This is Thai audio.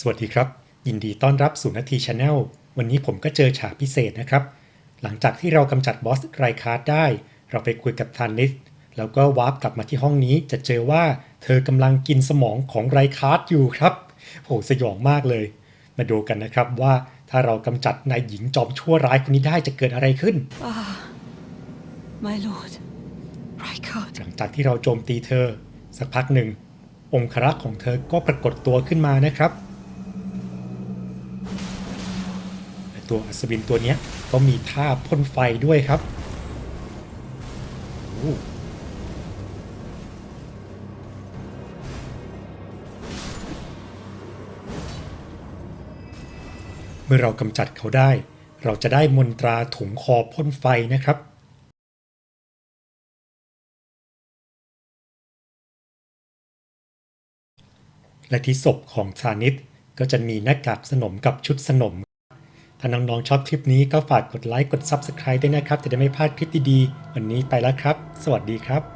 สวัสดีครับ ยินดีต้อนรับสู่นาทีชาแนลวันนี้ผมก็เจอฉากพิเศษนะครับ หลังจากที่เรากำจัดบอสไรคาร์ดได้ เราไปคุยกับทานนิสแล้วก็วาร์ปกลับมาที่ห้องนี้จะเจอว่าเธอกำลังกินสมองของไรคาร์ดอยู่ครับโหสยองมากเลย มาดูกันนะครับว่าถ้าเรากำจัดนายหญิงจอมชั่วร้ายคนนี้ได้จะเกิดอะไรขึ้น My lord, Rykard. หลังจากที่เราโจมตีเธอ สักพักหนึ่งองครักษ์ของเธอก็ปรากฏตัวขึ้นมานะครับ ตัวอัศวินตัวเนี้ยก็มีท่าพ่นไฟด้วยครับเมื่อเรากำจัดเขาได้ เราจะได้มนตราถุงคอพ่นไฟนะครับ และที่ศพของซานิดก็จะมีหน้ากากสนมกับชุดสนม ถ้าน้องๆชอบคลิปนี้ก็ฝากกดไลค์กด Subscribe ด้วยนะครับ จะได้ไม่พลาดคลิปดีๆ วันนี้ไปแล้วครับ สวัสดีครับ